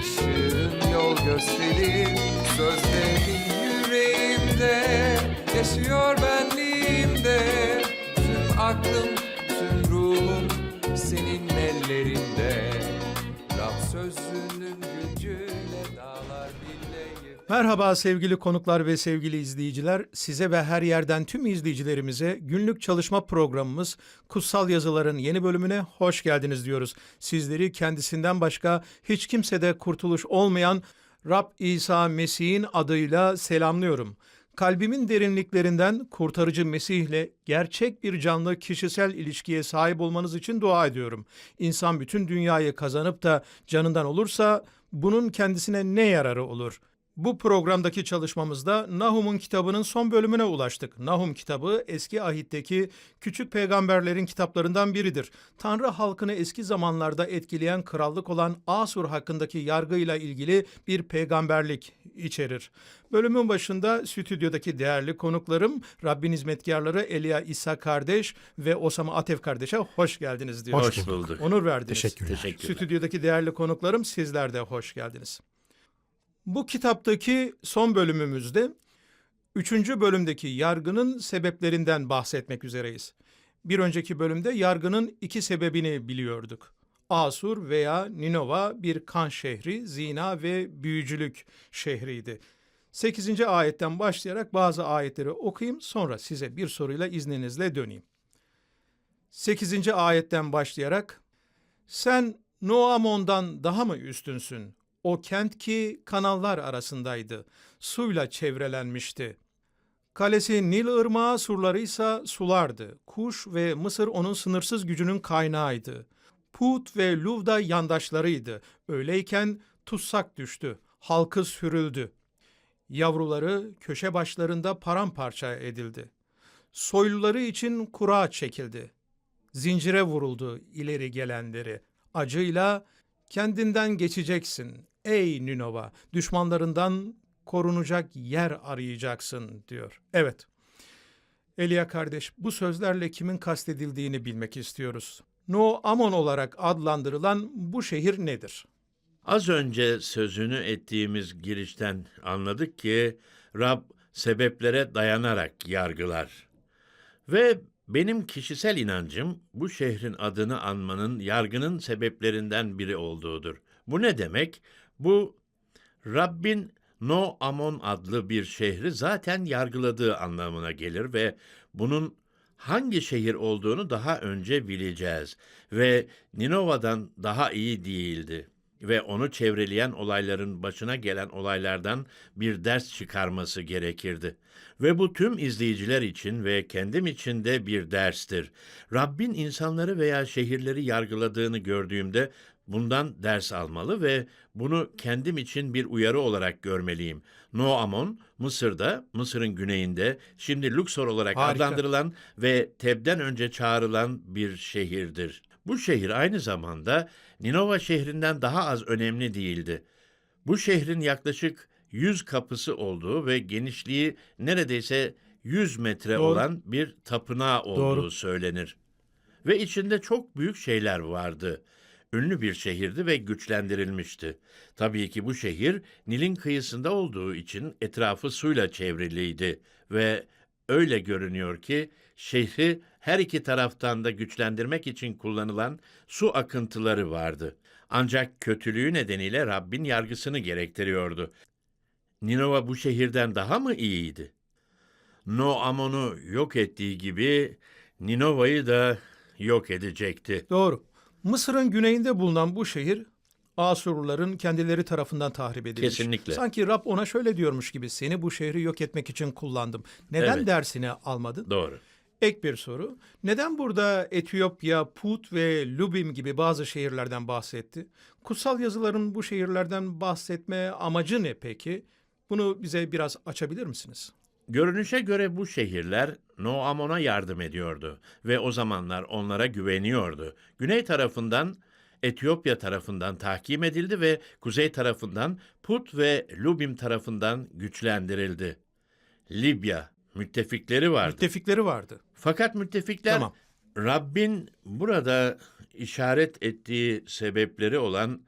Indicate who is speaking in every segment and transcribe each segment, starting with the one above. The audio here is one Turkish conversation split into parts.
Speaker 1: ışığın yol gösterir Sözlerin yüreğimde. Yaşıyor benliğimde Tüm aklım, tüm ruhum senin ellerinde. Rab sözünün yıkılır
Speaker 2: Merhaba sevgili konuklar ve sevgili izleyiciler. Size ve her yerden tüm izleyicilerimize günlük çalışma programımız Kutsal Yazıların yeni bölümüne hoş geldiniz diyoruz. Sizleri kendisinden başka hiç kimsede kurtuluş olmayan Rab İsa Mesih'in adıyla selamlıyorum. Kalbimin derinliklerinden kurtarıcı Mesih'le gerçek bir canlı kişisel ilişkiye sahip olmanız için dua ediyorum. İnsan bütün dünyayı kazanıp da canından olursa bunun kendisine ne yararı olur? Bu programdaki çalışmamızda Nahum'un kitabının son bölümüne ulaştık. Nahum kitabı eski ahitteki küçük peygamberlerin kitaplarından biridir. Tanrı halkını eski zamanlarda etkileyen krallık olan Asur hakkındaki yargıyla ilgili bir peygamberlik içerir. Bölümün başında stüdyodaki değerli konuklarım Rabbin hizmetkarları Elia İsa kardeş ve Osama Atef kardeşe hoş geldiniz diyor.
Speaker 3: Hoş bulduk.
Speaker 2: Onur verdiniz.
Speaker 4: Teşekkürler.
Speaker 3: Teşekkürler.
Speaker 2: Stüdyodaki değerli konuklarım sizler de hoş geldiniz. Bu kitaptaki son bölümümüzde üçüncü bölümdeki yargının sebeplerinden bahsetmek üzereyiz. Bir önceki bölümde yargının iki sebebini biliyorduk. Asur veya Ninova bir kan şehri, zina ve büyücülük şehriydi. 8. ayetten başlayarak bazı ayetleri okuyayım sonra size bir soruyla izninizle döneyim. 8. ayetten başlayarak sen Noamon'dan daha mı üstünsün? O kent ki kanallar arasındaydı, suyla çevrelenmişti. Kalesi Nil ırmağı surlarıysa sulardı. Kuş ve Mısır onun sınırsız gücünün kaynağıydı. Put ve Luv da yandaşlarıydı. Öyleyken tutsak düştü, halkı sürüldü. Yavruları köşe başlarında paramparça edildi. Soyluları için kura çekildi. Zincire vuruldu ileri gelenleri. Acıyla kendinden geçeceksin ey Ninova. Düşmanlarından korunacak yer arayacaksın diyor. Evet. Elia kardeş bu sözlerle kimin kastedildiğini bilmek istiyoruz. No Amon olarak adlandırılan bu şehir nedir?
Speaker 3: Az önce sözünü ettiğimiz girişten anladık ki Rab sebeplere dayanarak yargılar. Ve benim kişisel inancım bu şehrin adını anmanın yargının sebeplerinden biri olduğudur. Bu ne demek? Bu Rabbin No Amon adlı bir şehri zaten yargıladığı anlamına gelir ve bunun hangi şehir olduğunu daha önce bileceğiz ve Ninova'dan daha iyi değildi ve onu çevreleyen olayların başına gelen olaylardan bir ders çıkarması gerekirdi. Ve bu tüm izleyiciler için ve kendim için de bir derstir. Rabbin insanları veya şehirleri yargıladığını gördüğümde bundan ders almalı ve bunu kendim için bir uyarı olarak görmeliyim. No Amon, Mısır'da, Mısır'ın güneyinde, şimdi Luxor olarak
Speaker 2: Harika.
Speaker 3: adlandırılan ve Teb'den önce çağrılan bir şehirdir. Bu şehir aynı zamanda Ninova şehrinden daha az önemli değildi. Bu şehrin yaklaşık 100 kapısı olduğu ve genişliği neredeyse 100 metre
Speaker 2: Doğru.
Speaker 3: olan bir tapınağı olduğu
Speaker 2: Doğru.
Speaker 3: söylenir. Ve içinde çok büyük şeyler vardı. Ünlü bir şehirdi ve güçlendirilmişti. Tabii ki bu şehir Nil'in kıyısında olduğu için etrafı suyla çevriliydi ve öyle görünüyor ki şehri her iki taraftan da güçlendirmek için kullanılan su akıntıları vardı. Ancak kötülüğü nedeniyle Rabbin yargısını gerektiriyordu. Ninova bu şehirden daha mı iyiydi? No Amon'u yok ettiği gibi Ninova'yı da yok edecekti.
Speaker 2: Doğru. Mısır'ın güneyinde bulunan bu şehir Asurluların kendileri tarafından tahrip edilmiş.
Speaker 3: Kesinlikle.
Speaker 2: Sanki Rab ona şöyle diyormuş gibi seni bu şehri yok etmek için kullandım. Neden
Speaker 3: Evet.
Speaker 2: dersini almadın?
Speaker 3: Doğru.
Speaker 2: Ek bir soru. Neden burada Etiyopya, Put ve Lubim gibi bazı şehirlerden bahsetti? Kutsal yazıların bu şehirlerden bahsetme amacı ne peki? Bunu bize biraz açabilir misiniz?
Speaker 3: Görünüşe göre bu şehirler Noamon'a yardım ediyordu ve o zamanlar onlara güveniyordu. Güney tarafından Etiyopya tarafından tahkim edildi ve kuzey tarafından Put ve Lubim tarafından güçlendirildi. Libya müttefikleri vardı.
Speaker 2: Müttefikleri vardı.
Speaker 3: Fakat müttefikler
Speaker 2: Tamam.
Speaker 3: Rabbin burada işaret ettiği sebepleri olan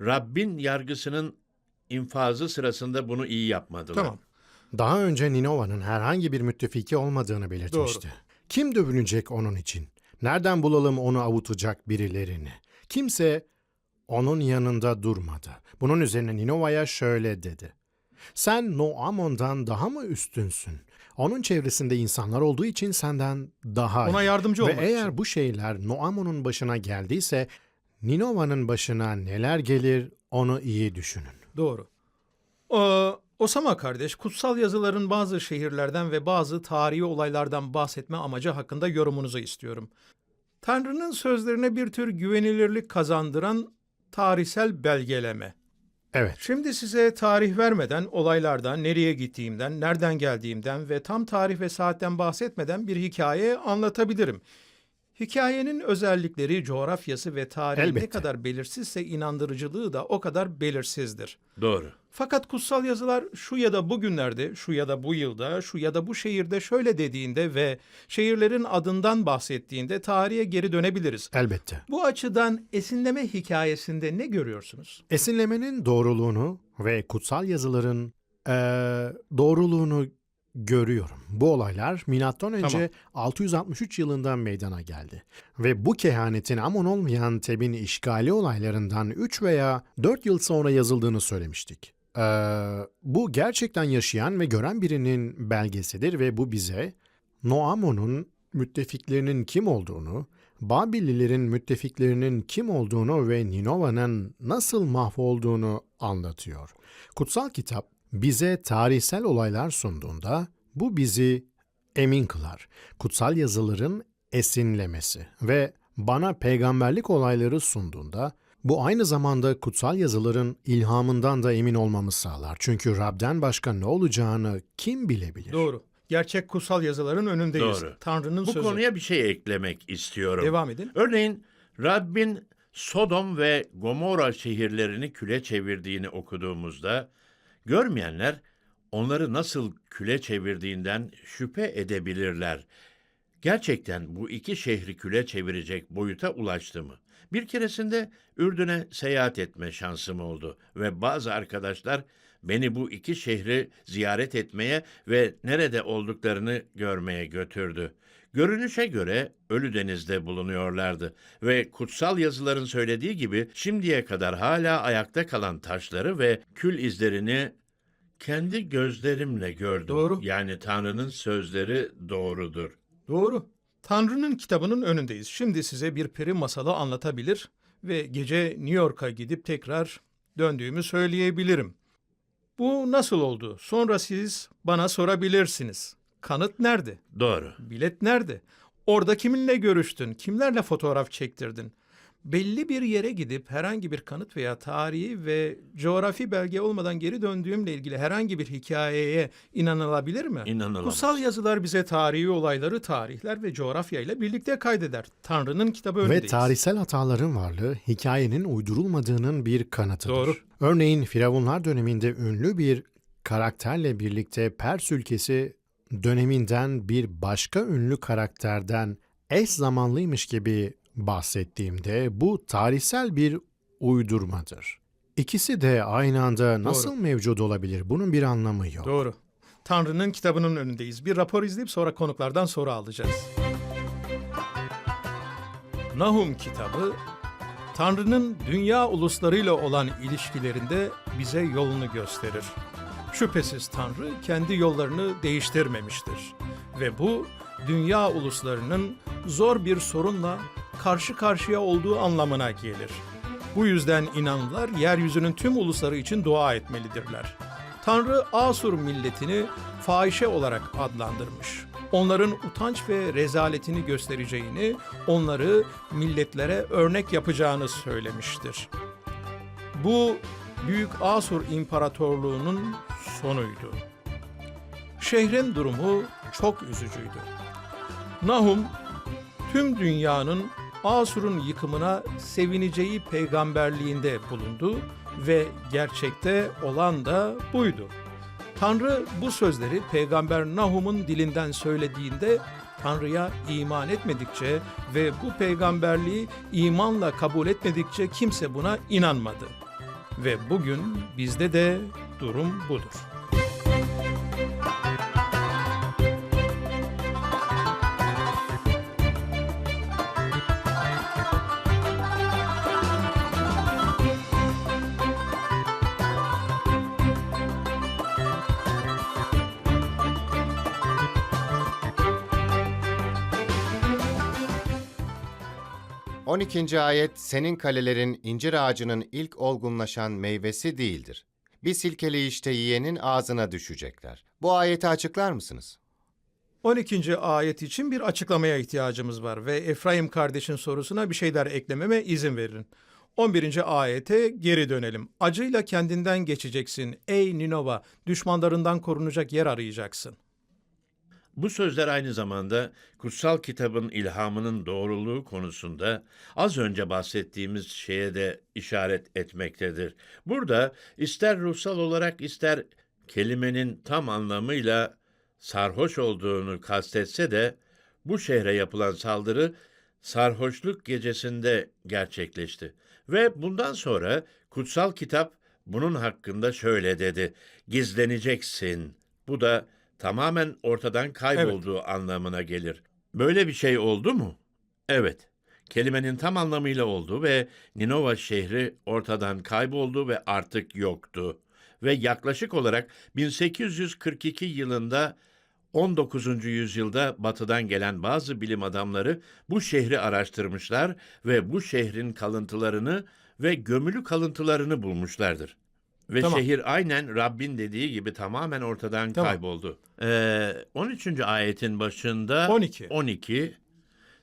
Speaker 3: Rabbin yargısının infazı sırasında bunu iyi yapmadılar.
Speaker 2: Tamam.
Speaker 4: Daha önce Ninova'nın herhangi bir müttefiki olmadığını belirtmişti. Kim dövünecek onun için? Nereden bulalım onu avutacak birilerini? Kimse onun yanında durmadı. Bunun üzerine Ninova'ya şöyle dedi. Sen Noamon'dan daha mı üstünsün? Onun çevresinde insanlar olduğu için senden daha
Speaker 2: Ona
Speaker 4: iyi.
Speaker 2: yardımcı
Speaker 4: Ve
Speaker 2: olmak
Speaker 4: eğer
Speaker 2: için.
Speaker 4: bu şeyler Noamon'un başına geldiyse Ninova'nın başına neler gelir onu iyi düşünün.
Speaker 2: Doğru. Ee, Osama kardeş, kutsal yazıların bazı şehirlerden ve bazı tarihi olaylardan bahsetme amacı hakkında yorumunuzu istiyorum. Tanrı'nın sözlerine bir tür güvenilirlik kazandıran tarihsel belgeleme.
Speaker 4: Evet.
Speaker 2: Şimdi size tarih vermeden olaylardan, nereye gittiğimden, nereden geldiğimden ve tam tarih ve saatten bahsetmeden bir hikaye anlatabilirim. Hikayenin özellikleri, coğrafyası ve tarihi ne
Speaker 4: Elbette.
Speaker 2: kadar belirsizse inandırıcılığı da o kadar belirsizdir.
Speaker 3: Doğru.
Speaker 2: Fakat kutsal yazılar şu ya da bugünlerde, şu ya da bu yılda, şu ya da bu şehirde şöyle dediğinde ve şehirlerin adından bahsettiğinde tarihe geri dönebiliriz.
Speaker 4: Elbette.
Speaker 2: Bu açıdan esinleme hikayesinde ne görüyorsunuz?
Speaker 4: Esinlemenin doğruluğunu ve kutsal yazıların eee, doğruluğunu görüyorum. Bu olaylar milattan önce
Speaker 2: Tamam.
Speaker 4: 663 yılında meydana geldi. Ve bu kehanetin Amon olmayan Teb'in işgali olaylarından 3 veya 4 yıl sonra yazıldığını söylemiştik. Eee, bu gerçekten yaşayan ve gören birinin belgesidir ve bu bize Noamon'un müttefiklerinin kim olduğunu, Babillilerin müttefiklerinin kim olduğunu ve Ninova'nın nasıl mahvolduğunu anlatıyor. Kutsal kitap bize tarihsel olaylar sunduğunda bu bizi emin kılar. Kutsal yazıların esinlemesi ve bana peygamberlik olayları sunduğunda bu aynı zamanda kutsal yazıların ilhamından da emin olmamı sağlar. Çünkü Rab'den başka ne olacağını kim bilebilir?
Speaker 2: Doğru. Gerçek kutsal yazıların önündeyiz.
Speaker 3: Doğru.
Speaker 2: Tanrı'nın
Speaker 3: Bu
Speaker 2: sözü.
Speaker 3: konuya bir şey eklemek istiyorum.
Speaker 2: Devam edin.
Speaker 3: Örneğin Rabbin Sodom ve Gomorra şehirlerini küle çevirdiğini okuduğumuzda görmeyenler onları nasıl küle çevirdiğinden şüphe edebilirler. Gerçekten bu iki şehri küle çevirecek boyuta ulaştı mı? Bir keresinde Ürdün'e seyahat etme şansım oldu ve bazı arkadaşlar beni bu iki şehri ziyaret etmeye ve nerede olduklarını görmeye götürdü. Görünüşe göre Ölüdeniz'de bulunuyorlardı ve kutsal yazıların söylediği gibi şimdiye kadar hala ayakta kalan taşları ve kül izlerini kendi gözlerimle gördüm.
Speaker 2: Doğru.
Speaker 3: Yani Tanrı'nın sözleri doğrudur.
Speaker 2: Doğru. Tanrı'nın kitabının önündeyiz. Şimdi size bir peri masalı anlatabilir ve gece New York'a gidip tekrar döndüğümü söyleyebilirim. Bu nasıl oldu? Sonra siz bana sorabilirsiniz. Kanıt nerede?
Speaker 3: Doğru.
Speaker 2: Bilet nerede? Orada kiminle görüştün? Kimlerle fotoğraf çektirdin? Belli bir yere gidip herhangi bir kanıt veya tarihi ve coğrafi belge olmadan geri döndüğümle ilgili herhangi bir hikayeye inanılabilir mi?
Speaker 3: İnanılamaz.
Speaker 2: Kutsal yazılar bize tarihi olayları, tarihler ve coğrafya ile birlikte kaydeder. Tanrı'nın kitabı
Speaker 4: Ve
Speaker 2: önündeyiz.
Speaker 4: tarihsel hataların varlığı hikayenin uydurulmadığının bir kanıtıdır.
Speaker 2: Doğru.
Speaker 4: Örneğin Firavunlar döneminde ünlü bir karakterle birlikte Pers ülkesi döneminden bir başka ünlü karakterden eş zamanlıymış gibi bahsettiğimde bu tarihsel bir uydurmadır. İkisi de aynı anda nasıl mevcut olabilir? Bunun bir anlamı yok.
Speaker 2: Doğru. Tanrı'nın kitabının önündeyiz. Bir rapor izleyip sonra konuklardan soru alacağız. Nahum kitabı Tanrı'nın dünya uluslarıyla olan ilişkilerinde bize yolunu gösterir. Şüphesiz Tanrı kendi yollarını değiştirmemiştir ve bu dünya uluslarının zor bir sorunla karşı karşıya olduğu anlamına gelir. Bu yüzden inanlılar yeryüzünün tüm ulusları için dua etmelidirler. Tanrı Asur milletini fahişe olarak adlandırmış. onların utanç ve rezaletini göstereceğini, onları milletlere örnek yapacağını söylemiştir. Bu Büyük Asur İmparatorluğu'nun sonuydu. Şehrin durumu çok üzücüydü. Nahum tüm dünyanın Asur'un yıkımına sevineceği peygamberliğinde bulundu ve gerçekte olan da buydu. Tanrı bu sözleri peygamber Nahum'un dilinden söylediğinde Tanrı'ya iman etmedikçe ve bu peygamberliği imanla kabul etmedikçe kimse buna inanmadı. Ve bugün bizde de durum budur.
Speaker 5: 12. ayet senin kalelerin incir ağacının ilk olgunlaşan meyvesi değildir. Bir silkeleyişte yiyenin ağzına düşecekler. Bu ayeti açıklar mısınız?
Speaker 2: 12. ayet için bir açıklamaya ihtiyacımız var ve Efraim kardeşin sorusuna bir şeyler eklememe izin verin. 11. ayete geri dönelim. Acıyla kendinden geçeceksin ey Ninova, düşmanlarından korunacak yer arayacaksın.
Speaker 3: Bu sözler aynı zamanda kutsal kitabın ilhamının doğruluğu konusunda az önce bahsettiğimiz şeye de işaret etmektedir. Burada ister ruhsal olarak ister kelimenin tam anlamıyla sarhoş olduğunu kastetse de bu şehre yapılan saldırı sarhoşluk gecesinde gerçekleşti. Ve bundan sonra kutsal kitap bunun hakkında şöyle dedi. Gizleneceksin. Bu da tamamen ortadan kaybolduğu anlamına gelir. Böyle bir şey oldu mu? Evet. Kelimenin tam anlamıyla oldu ve Ninova şehri ortadan kayboldu ve artık yoktu. Ve yaklaşık olarak 1842 yılında 19. yüzyılda batıdan gelen bazı bilim adamları bu şehri araştırmışlar ve bu şehrin kalıntılarını ve gömülü kalıntılarını bulmuşlardır. Ve
Speaker 2: Tamam.
Speaker 3: şehir aynen Rabbin dediği gibi tamamen ortadan
Speaker 2: Tamam.
Speaker 3: kayboldu. Ee, 13. ayetin başında
Speaker 2: 12.
Speaker 3: 12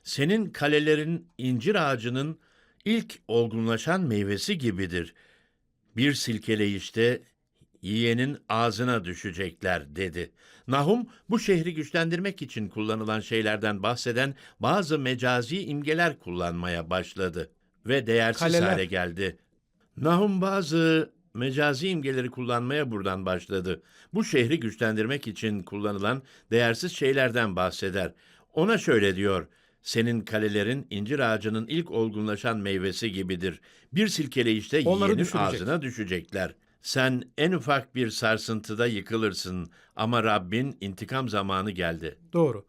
Speaker 3: senin kalelerin incir ağacının ilk olgunlaşan meyvesi gibidir. Bir silkeleyişte yiyenin ağzına düşecekler dedi. Nahum bu şehri güçlendirmek için kullanılan şeylerden bahseden bazı mecazi imgeler kullanmaya başladı ve değersiz
Speaker 2: Kaleler.
Speaker 3: hale geldi. Nahum bazı mecazi imgeleri kullanmaya buradan başladı. Bu şehri güçlendirmek için kullanılan değersiz şeylerden bahseder. Ona şöyle diyor: Senin kalelerin incir ağacının ilk olgunlaşan meyvesi gibidir. Bir silkeleyişte
Speaker 2: Onları
Speaker 3: yiyenin
Speaker 2: düşürecek.
Speaker 3: ağzına düşecekler. Sen en ufak bir sarsıntıda yıkılırsın ama Rabbin intikam zamanı geldi.
Speaker 2: Doğru.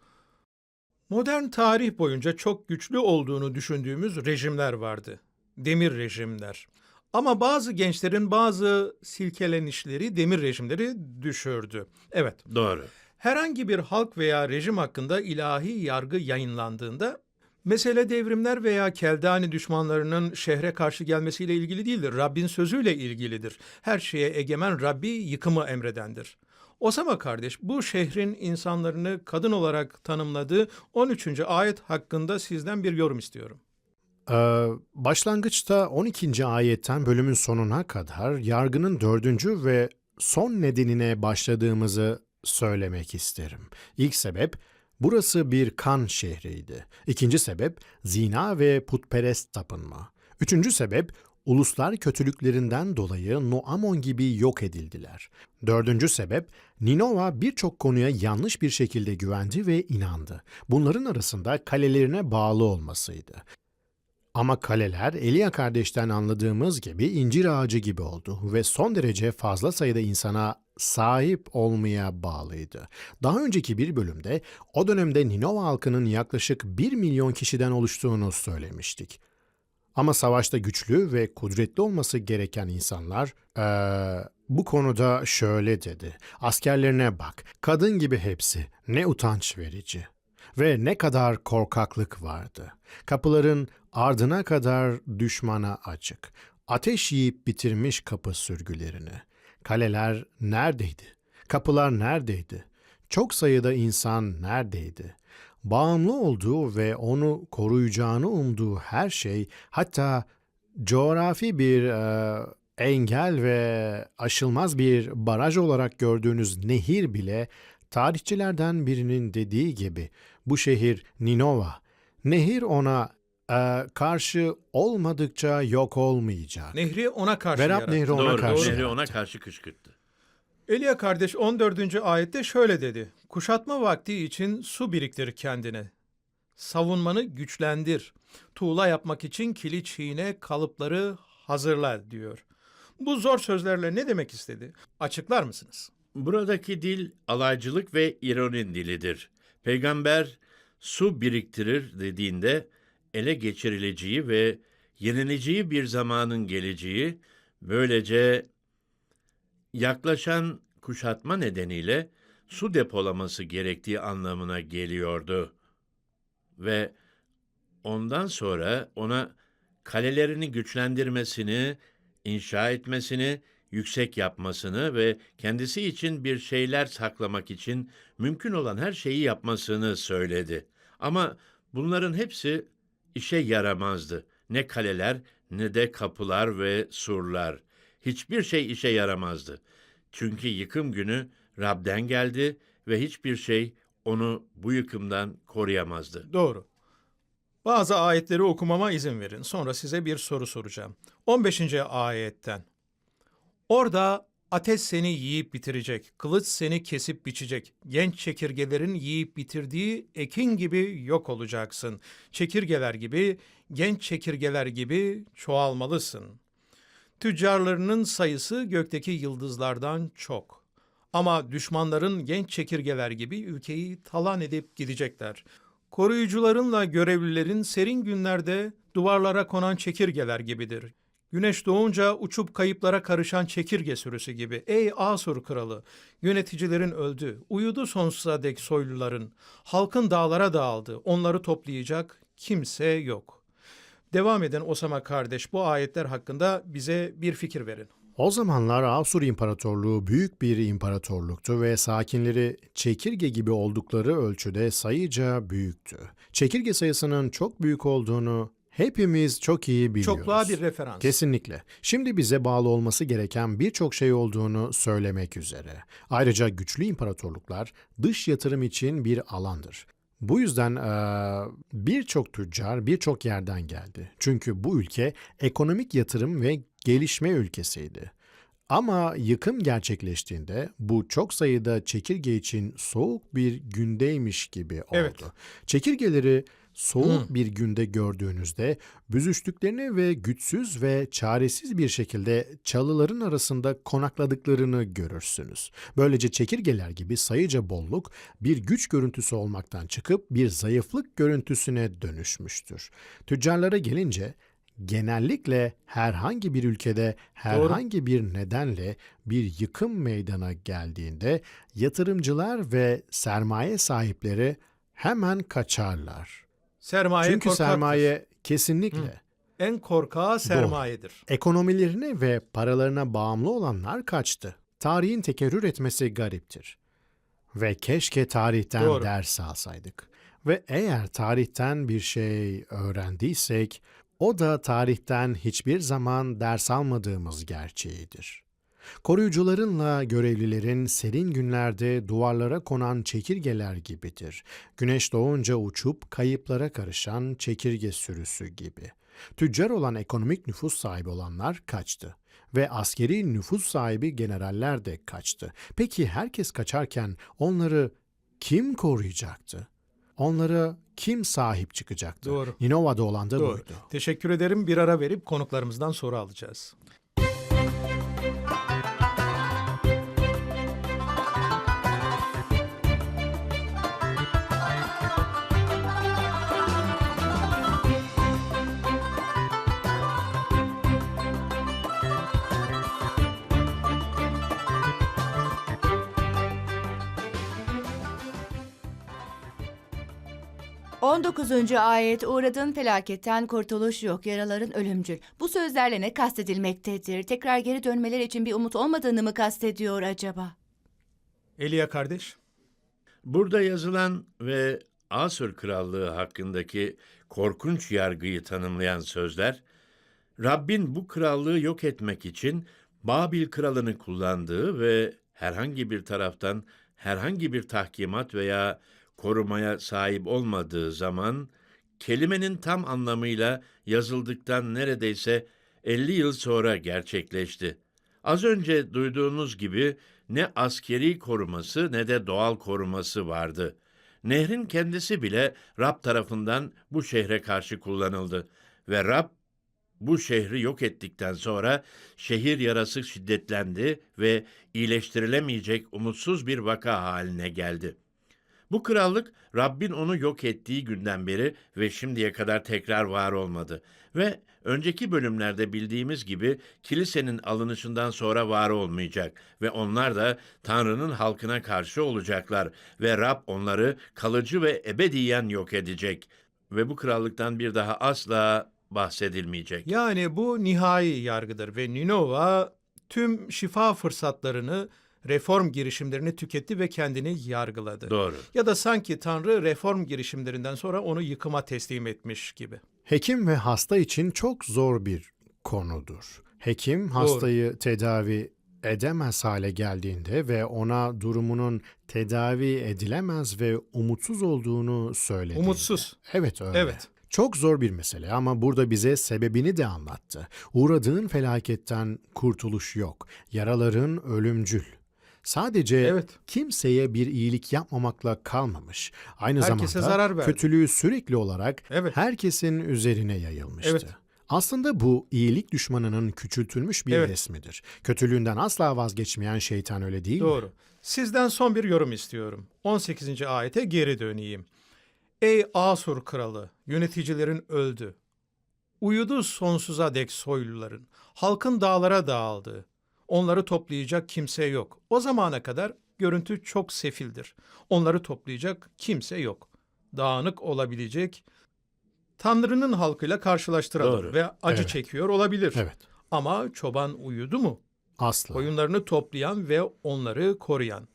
Speaker 2: Modern tarih boyunca çok güçlü olduğunu düşündüğümüz rejimler vardı. Demir rejimler. Ama bazı gençlerin bazı silkelenişleri demir rejimleri düşürdü. Evet,
Speaker 3: Doğru.
Speaker 2: herhangi bir halk veya rejim hakkında ilahi yargı yayınlandığında mesele devrimler veya Keldani düşmanlarının şehre karşı gelmesiyle ilgili değildir. Rabbin sözüyle ilgilidir. Her şeye egemen Rabbi yıkımı emredendir. Osama kardeş bu şehrin insanlarını kadın olarak tanımladığı 13. ayet hakkında sizden bir yorum istiyorum.
Speaker 4: Ee, başlangıçta 12. ayetten bölümün sonuna kadar yargının dördüncü ve son nedenine başladığımızı söylemek isterim. İlk sebep burası bir kan şehriydi. İkinci sebep zina ve putperest tapınma. Üçüncü sebep uluslar kötülüklerinden dolayı Noamon gibi yok edildiler. Dördüncü sebep Ninova birçok konuya yanlış bir şekilde güvendi ve inandı. Bunların arasında kalelerine bağlı olmasıydı. Ama kaleler Elia kardeşten anladığımız gibi incir ağacı gibi oldu ve son derece fazla sayıda insana sahip olmaya bağlıydı. Daha önceki bir bölümde o dönemde Ninova halkının yaklaşık 1 milyon kişiden oluştuğunu söylemiştik. Ama savaşta güçlü ve kudretli olması gereken insanlar eee, bu konuda şöyle dedi. Askerlerine bak, kadın gibi hepsi, ne utanç verici. Ve ne kadar korkaklık vardı. Kapıların ardına kadar düşmana açık. Ateş yiyip bitirmiş kapı sürgülerini. Kaleler neredeydi? Kapılar neredeydi? Çok sayıda insan neredeydi? Bağımlı olduğu ve onu koruyacağını umduğu her şey, hatta coğrafi bir e, engel ve aşılmaz bir baraj olarak gördüğünüz nehir bile tarihçilerden birinin dediği gibi bu şehir Ninova. Nehir ona e, karşı olmadıkça yok olmayacak.
Speaker 2: Nehri ona karşı
Speaker 4: Verap
Speaker 2: yarattı.
Speaker 4: Nehri ona
Speaker 3: Doğru,
Speaker 4: karşı.
Speaker 3: Nehri
Speaker 4: yarattı.
Speaker 3: ona karşı kışkırttı.
Speaker 2: Elia kardeş 14. ayette şöyle dedi. Kuşatma vakti için su biriktir kendine. Savunmanı güçlendir. Tuğla yapmak için kiliç iğne kalıpları hazırla diyor. Bu zor sözlerle ne demek istedi? Açıklar mısınız?
Speaker 3: Buradaki dil alaycılık ve ironin dilidir. Peygamber su biriktirir dediğinde ele geçirileceği ve yenileceği bir zamanın geleceği, böylece yaklaşan kuşatma nedeniyle su depolaması gerektiği anlamına geliyordu. Ve ondan sonra ona kalelerini güçlendirmesini, inşa etmesini, yüksek yapmasını ve kendisi için bir şeyler saklamak için mümkün olan her şeyi yapmasını söyledi. Ama bunların hepsi işe yaramazdı. Ne kaleler ne de kapılar ve surlar. Hiçbir şey işe yaramazdı. Çünkü yıkım günü Rab'den geldi ve hiçbir şey onu bu yıkımdan koruyamazdı.
Speaker 2: Doğru. Bazı ayetleri okumama izin verin. Sonra size bir soru soracağım. 15. ayetten. Orada ateş seni yiyip bitirecek, kılıç seni kesip biçecek. Genç çekirgelerin yiyip bitirdiği ekin gibi yok olacaksın. Çekirgeler gibi, genç çekirgeler gibi çoğalmalısın. Tüccarlarının sayısı gökteki yıldızlardan çok. Ama düşmanların genç çekirgeler gibi ülkeyi talan edip gidecekler. Koruyucularınla görevlilerin serin günlerde duvarlara konan çekirgeler gibidir. Güneş doğunca uçup kayıplara karışan çekirge sürüsü gibi. Ey Asur kralı! Yöneticilerin öldü. Uyudu sonsuza dek soyluların. Halkın dağlara dağıldı. Onları toplayacak kimse yok. Devam eden Osama kardeş bu ayetler hakkında bize bir fikir verin.
Speaker 4: O zamanlar Asur İmparatorluğu büyük bir imparatorluktu ve sakinleri çekirge gibi oldukları ölçüde sayıca büyüktü. Çekirge sayısının çok büyük olduğunu hepimiz çok iyi biliyoruz.
Speaker 2: Çokluğa bir referans.
Speaker 4: Kesinlikle. Şimdi bize bağlı olması gereken birçok şey olduğunu söylemek üzere. Ayrıca güçlü imparatorluklar dış yatırım için bir alandır. Bu yüzden birçok tüccar birçok yerden geldi. Çünkü bu ülke ekonomik yatırım ve gelişme ülkesiydi. Ama yıkım gerçekleştiğinde bu çok sayıda çekirge için soğuk bir gündeymiş gibi oldu.
Speaker 2: Evet.
Speaker 4: Çekirgeleri soğuk
Speaker 2: Hmm.
Speaker 4: bir günde gördüğünüzde büzüştüklerini ve güçsüz ve çaresiz bir şekilde çalıların arasında konakladıklarını görürsünüz. Böylece çekirgeler gibi sayıca bolluk bir güç görüntüsü olmaktan çıkıp bir zayıflık görüntüsüne dönüşmüştür. Tüccarlara gelince genellikle herhangi bir ülkede herhangi bir nedenle bir yıkım meydana geldiğinde yatırımcılar ve sermaye sahipleri hemen kaçarlar.
Speaker 2: Sermaye
Speaker 4: Çünkü
Speaker 2: korkaktır.
Speaker 4: sermaye kesinlikle
Speaker 2: en korkağı sermayedir.
Speaker 4: ekonomilerine ve paralarına bağımlı olanlar kaçtı. Tarihin tekerrür etmesi gariptir. Ve keşke tarihten
Speaker 2: Doğru.
Speaker 4: ders alsaydık. Ve eğer tarihten bir şey öğrendiysek, o da tarihten hiçbir zaman ders almadığımız gerçeğidir. Koruyucularınla görevlilerin serin günlerde duvarlara konan çekirgeler gibidir. Güneş doğunca uçup kayıplara karışan çekirge sürüsü gibi. Tüccar olan ekonomik nüfus sahibi olanlar kaçtı ve askeri nüfus sahibi generaller de kaçtı. Peki herkes kaçarken onları kim koruyacaktı? Onlara kim sahip çıkacaktı?
Speaker 2: Doğru.
Speaker 4: Ninova'da olan da
Speaker 2: Doğru.
Speaker 4: buydu.
Speaker 2: Teşekkür ederim. Bir ara verip konuklarımızdan soru alacağız.
Speaker 6: 19. ayet uğradığın felaketten kurtuluş yok, yaraların ölümcül. Bu sözlerle ne kastedilmektedir? Tekrar geri dönmeler için bir umut olmadığını mı kastediyor acaba?
Speaker 2: Elia kardeş.
Speaker 3: Burada yazılan ve Asur Krallığı hakkındaki korkunç yargıyı tanımlayan sözler, Rabbin bu krallığı yok etmek için Babil kralını kullandığı ve herhangi bir taraftan herhangi bir tahkimat veya korumaya sahip olmadığı zaman kelimenin tam anlamıyla yazıldıktan neredeyse 50 yıl sonra gerçekleşti. Az önce duyduğunuz gibi ne askeri koruması ne de doğal koruması vardı. Nehrin kendisi bile Rab tarafından bu şehre karşı kullanıldı ve Rab bu şehri yok ettikten sonra şehir yarası şiddetlendi ve iyileştirilemeyecek umutsuz bir vaka haline geldi. Bu krallık Rabbin onu yok ettiği günden beri ve şimdiye kadar tekrar var olmadı. Ve önceki bölümlerde bildiğimiz gibi kilisenin alınışından sonra var olmayacak ve onlar da Tanrı'nın halkına karşı olacaklar ve Rab onları kalıcı ve ebediyen yok edecek ve bu krallıktan bir daha asla bahsedilmeyecek.
Speaker 2: Yani bu nihai yargıdır ve Ninova tüm şifa fırsatlarını, reform girişimlerini tüketti ve kendini yargıladı.
Speaker 3: Doğru.
Speaker 2: Ya da sanki Tanrı reform girişimlerinden sonra onu yıkıma teslim etmiş gibi.
Speaker 4: Hekim ve hasta için çok zor bir konudur. Hekim hastayı tedavi edemez hale geldiğinde ve ona durumunun tedavi edilemez ve umutsuz olduğunu söyledi.
Speaker 2: Umutsuz.
Speaker 4: Evet öyle.
Speaker 2: Evet.
Speaker 4: Çok zor bir mesele ama burada bize sebebini de anlattı. Uğradığın felaketten kurtuluş yok. Yaraların ölümcül. Sadece
Speaker 2: Evet.
Speaker 4: kimseye bir iyilik yapmamakla kalmamış. Aynı
Speaker 2: Herkese
Speaker 4: zamanda
Speaker 2: zarar verdi.
Speaker 4: kötülüğü sürekli olarak
Speaker 2: Evet.
Speaker 4: herkesin üzerine yayılmıştı.
Speaker 2: Evet.
Speaker 4: Aslında bu iyilik düşmanının küçültülmüş bir
Speaker 2: Evet.
Speaker 4: resmidir. Kötülüğünden asla vazgeçmeyen şeytan öyle değil mi?
Speaker 2: Doğru. Sizden son bir yorum istiyorum. 18. ayete geri döneyim. Ey Asur kralı, yöneticilerin öldü. Uyudu sonsuza dek soyluların. Halkın dağlara dağıldı. Onları toplayacak kimse yok. O zamana kadar görüntü çok sefildir. Onları toplayacak kimse yok. Dağınık olabilecek Tanrı'nın halkıyla karşılaştıralım
Speaker 3: Doğru.
Speaker 2: ve acı
Speaker 4: Evet.
Speaker 2: çekiyor olabilir.
Speaker 4: Evet.
Speaker 2: Ama çoban uyudu mu?
Speaker 4: Asla.
Speaker 2: Koyunlarını toplayan ve onları koruyan.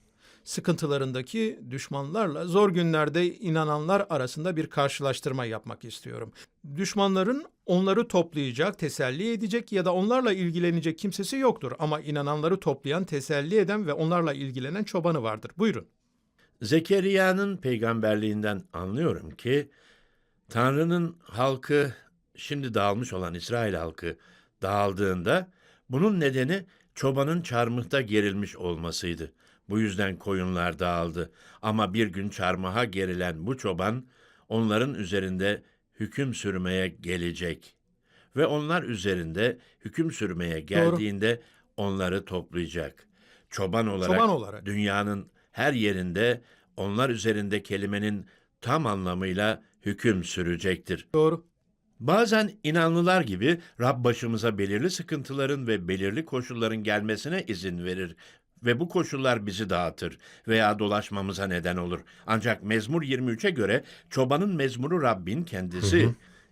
Speaker 2: Sıkıntılarındaki düşmanlarla zor günlerde inananlar arasında bir karşılaştırma yapmak istiyorum. Düşmanların onları toplayacak, teselli edecek ya da onlarla ilgilenecek kimsesi yoktur. Ama inananları toplayan, teselli eden ve onlarla ilgilenen çobanı vardır. Buyurun.
Speaker 3: Zekeriya'nın peygamberliğinden anlıyorum ki Tanrı'nın halkı şimdi dağılmış olan İsrail halkı dağıldığında bunun nedeni çobanın çarmıhta gerilmiş olmasıydı. Bu yüzden koyunlar dağıldı. Ama bir gün çarmıha gerilen bu çoban onların üzerinde hüküm sürmeye gelecek. Ve onlar üzerinde hüküm sürmeye geldiğinde onları toplayacak. Çoban olarak,
Speaker 2: Çoban olarak.
Speaker 3: dünyanın her yerinde onlar üzerinde kelimenin tam anlamıyla hüküm sürecektir.
Speaker 2: Doğru.
Speaker 3: Bazen inanlılar gibi Rab başımıza belirli sıkıntıların ve belirli koşulların gelmesine izin verir ve bu koşullar bizi dağıtır veya dolaşmamıza neden olur. Ancak Mezmur 23'e göre çobanın mezmuru Rabbin kendisi.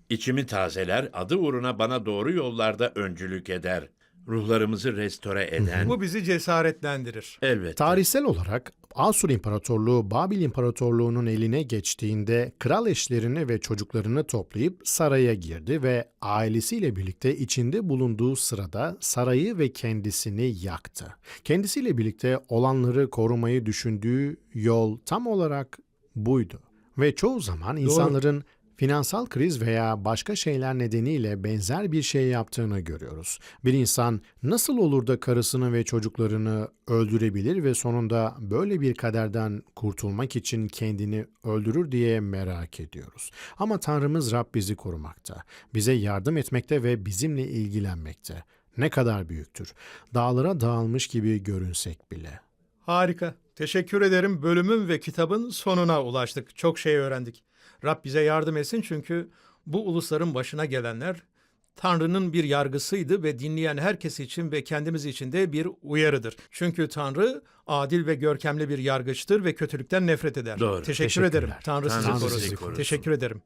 Speaker 3: İçimi tazeler, adı uğruna bana doğru yollarda öncülük eder. Ruhlarımızı restore eden,
Speaker 2: Bu bizi cesaretlendirir.
Speaker 3: elbette.
Speaker 4: Tarihsel olarak Asur İmparatorluğu Babil İmparatorluğu'nun eline geçtiğinde kral eşlerini ve çocuklarını toplayıp saraya girdi ve ailesiyle birlikte içinde bulunduğu sırada sarayı ve kendisini yaktı. Kendisiyle birlikte olanları korumayı düşündüğü yol tam olarak buydu. Ve çoğu zaman insanların finansal kriz veya başka şeyler nedeniyle benzer bir şey yaptığını görüyoruz. Bir insan nasıl olur da karısını ve çocuklarını öldürebilir ve sonunda böyle bir kaderden kurtulmak için kendini öldürür diye merak ediyoruz. Ama Tanrımız Rab bizi korumakta, bize yardım etmekte ve bizimle ilgilenmekte. Ne kadar büyüktür. Dağlara dağılmış gibi görünsek bile.
Speaker 2: Harika. Teşekkür ederim. Bölümün ve kitabın sonuna ulaştık. Çok şey öğrendik. Rab bize yardım etsin çünkü bu ulusların başına gelenler Tanrı'nın bir yargısıydı ve dinleyen herkes için ve kendimiz için de bir uyarıdır. Çünkü Tanrı adil ve görkemli bir yargıçtır ve kötülükten nefret eder.
Speaker 3: Doğru.
Speaker 2: Teşekkür ederim. Tanrı,
Speaker 3: Tanrı
Speaker 2: sizi
Speaker 3: sizi
Speaker 2: korusun.
Speaker 3: korusun.
Speaker 2: Teşekkür ederim.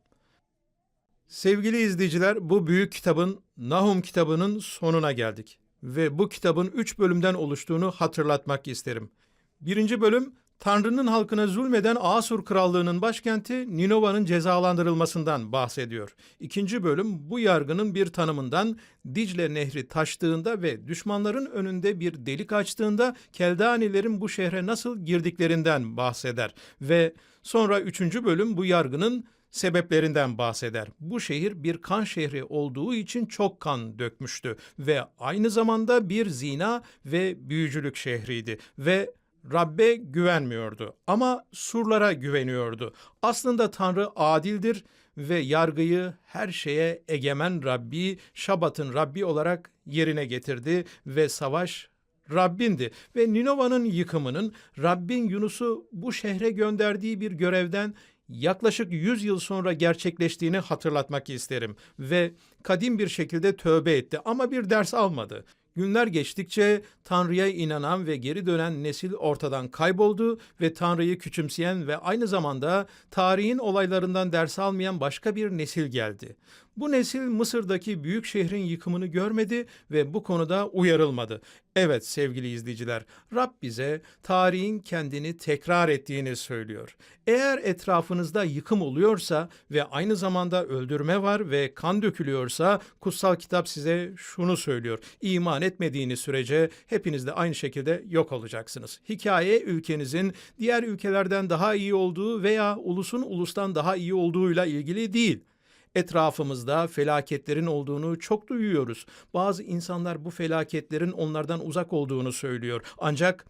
Speaker 2: Sevgili izleyiciler, bu büyük kitabın Nahum kitabının sonuna geldik ve bu kitabın üç bölümden oluştuğunu hatırlatmak isterim. Birinci bölüm Tanrı'nın halkına zulmeden Asur Krallığı'nın başkenti Ninova'nın cezalandırılmasından bahsediyor. İkinci bölüm bu yargının bir tanımından Dicle Nehri taştığında ve düşmanların önünde bir delik açtığında Keldanilerin bu şehre nasıl girdiklerinden bahseder. Ve sonra üçüncü bölüm bu yargının sebeplerinden bahseder. Bu şehir bir kan şehri olduğu için çok kan dökmüştü ve aynı zamanda bir zina ve büyücülük şehriydi ve Rabbe güvenmiyordu ama surlara güveniyordu. Aslında Tanrı adildir ve yargıyı her şeye egemen Rabbi, Şabat'ın Rabbi olarak yerine getirdi ve savaş Rabbindi ve Ninova'nın yıkımının Rabbin Yunus'u bu şehre gönderdiği bir görevden yaklaşık 100 yıl sonra gerçekleştiğini hatırlatmak isterim ve kadim bir şekilde tövbe etti ama bir ders almadı. Günler geçtikçe Tanrı'ya inanan ve geri dönen nesil ortadan kayboldu ve Tanrı'yı küçümseyen ve aynı zamanda tarihin olaylarından ders almayan başka bir nesil geldi. Bu nesil Mısır'daki büyük şehrin yıkımını görmedi ve bu konuda uyarılmadı. Evet sevgili izleyiciler, Rab bize tarihin kendini tekrar ettiğini söylüyor. Eğer etrafınızda yıkım oluyorsa ve aynı zamanda öldürme var ve kan dökülüyorsa kutsal kitap size şunu söylüyor. İman etmediğiniz sürece hepiniz de aynı şekilde yok olacaksınız. Hikaye ülkenizin diğer ülkelerden daha iyi olduğu veya ulusun ulustan daha iyi olduğuyla ilgili değil. Etrafımızda felaketlerin olduğunu çok duyuyoruz. Bazı insanlar bu felaketlerin onlardan uzak olduğunu söylüyor. Ancak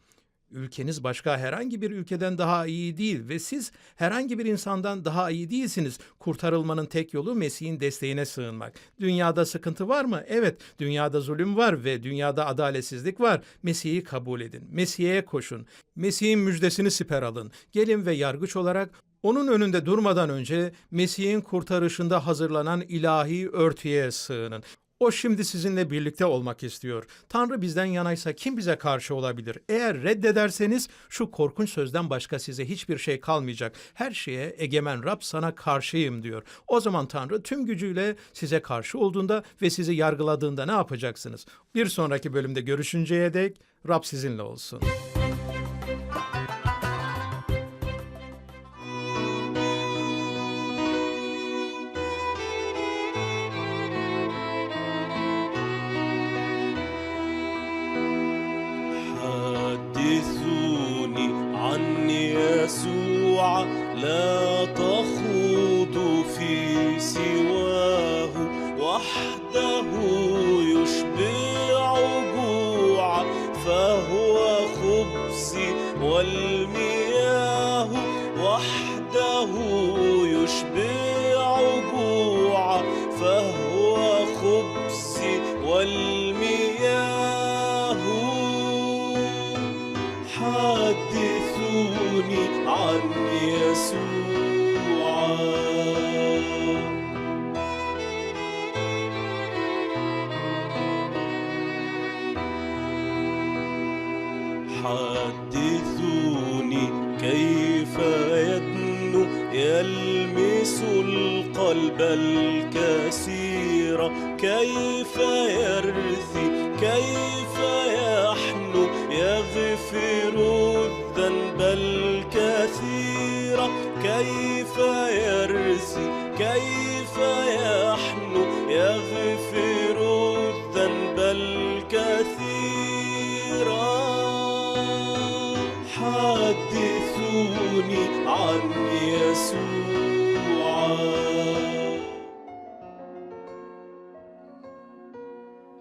Speaker 2: ülkeniz başka herhangi bir ülkeden daha iyi değil ve siz herhangi bir insandan daha iyi değilsiniz. Kurtarılmanın tek yolu Mesih'in desteğine sığınmak. Dünyada sıkıntı var mı? Evet, dünyada zulüm var ve dünyada adaletsizlik var. Mesih'i kabul edin. Mesih'e koşun. Mesih'in müjdesini siper alın. Gelin ve yargıç olarak onun önünde durmadan önce Mesih'in kurtarışında hazırlanan ilahi örtüye sığının. O şimdi sizinle birlikte olmak istiyor. Tanrı bizden yanaysa kim bize karşı olabilir? Eğer reddederseniz şu korkunç sözden başka size hiçbir şey kalmayacak. Her şeye egemen Rab sana karşıyım diyor. O zaman Tanrı tüm gücüyle size karşı olduğunda ve sizi yargıladığında ne yapacaksınız? Bir sonraki bölümde görüşünceye dek Rab sizinle olsun.
Speaker 7: an Jesu.